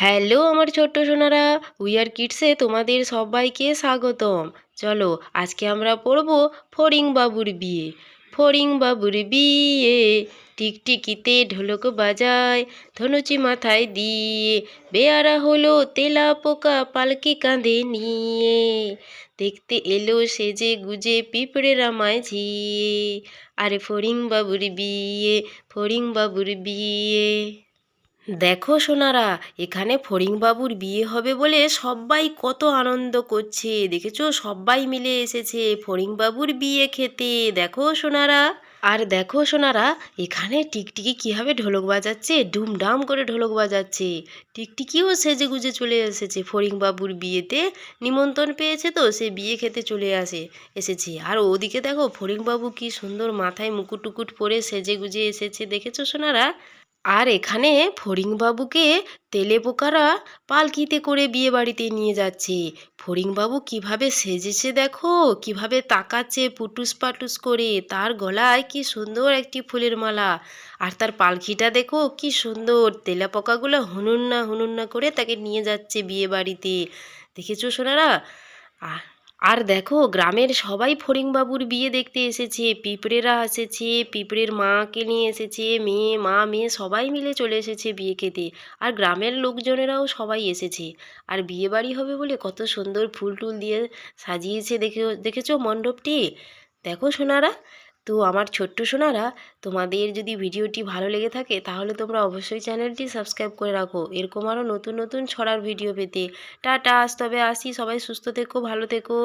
Hello আমার ছোট্ট Sonara wear কিডসে তোমাদের সবাইকে স্বাগতম। চলো আজকে আমরা পড়ব ফড়িং বাবুর বিয়ে। ফড়িং বাবুর বিয়ে, টিকটিকিতে ঢোলক বাজায়, ধনুচি মাথায় দিয়ে, বেয়ারা হলো তেলা পোকা পালকি কাঁধে নিয়ে। দেখতে এলো সেজে গুজে পিঁপড়েরা মাঝিয়ে আরে ফড়িং বাবুর বিয়ে, ফড়িং বাবুর বিয়ে। দেখো সোনারা, এখানে ফড়িংবাবুর বিয়ে হবে বলে সবাই কত আনন্দ করছে। দেখেছ? সবাই মিলে এসেছে ফড়িংবাবুর বিয়ে খেতে। দেখো সোনারা। আর দেখো সোনারা, এখানে টিকটিকি কীভাবে ঢোলক বাজাচ্ছে? ডুমডাম করে ঢোলক বাজাচ্ছে। টিকটিকিও সেজে গুজে চলে এসেছে ফড়িংবাবুর বিয়েতে। নিমন্ত্রণ পেয়েছে তো, সে বিয়ে খেতে চলে আসে, এসেছে। আর ওদিকে দেখো, ফড়িংবাবু কি সুন্দর মাথায় মুকুট টুকুট পরে সেজে গুজে এসেছে। দেখেছ সোনারা? আর এখানে ফড়িংবাবুকে তেলে পোকারা পালকিতে করে বিয়ে বাড়িতে নিয়ে যাচ্ছে। ফড়িংবাবু কীভাবে সেজেছে দেখো? কীভাবে তাকাচ্ছে পুটুস পাটুস করে? তার গলায় কি সুন্দর একটি ফুলের মালা। আর তার পালকিটা দেখো কি সুন্দর। তেলা পোকাগুলো হুনুন্না হুনুন্না করে তাকে নিয়ে যাচ্ছে বিয়ে বাড়িতে দেখেছ সোনারা? আহ আর দেখো, গ্রামের সবাই ফড়িংবাবুর বিয়ে দেখতে এসেছে, পিঁপড়েরা এসেছে, পিঁপড়ের মাকে নিয়ে এসেছে, মেয়ে, মা, মেয়ে সবাই মিলে চলে এসেছে বিয়ে খেতে। আর গ্রামের লোকজনেরাও সবাই এসেছে। আর বিয়ে বাড়ি হবে বলে কত সুন্দর ফুল টুল দিয়ে সাজিয়েছে দেখে, দেখেছ মণ্ডপটি? দেখো সোনারা তো আমার ছোট্ট সোনারা, তোমাদের যদি ভিডিওটি ভালো লেগে থাকে, তাহলে তোমরা অবশ্যই চ্যানেলটি সাবস্ক্রাইব করে রাখো। এরকম আরও নতুন নতুন ছড়ার ভিডিও পেতে। টাটা আস তবে আসি। সবাই সুস্থ থেকো, ভালো থেকো।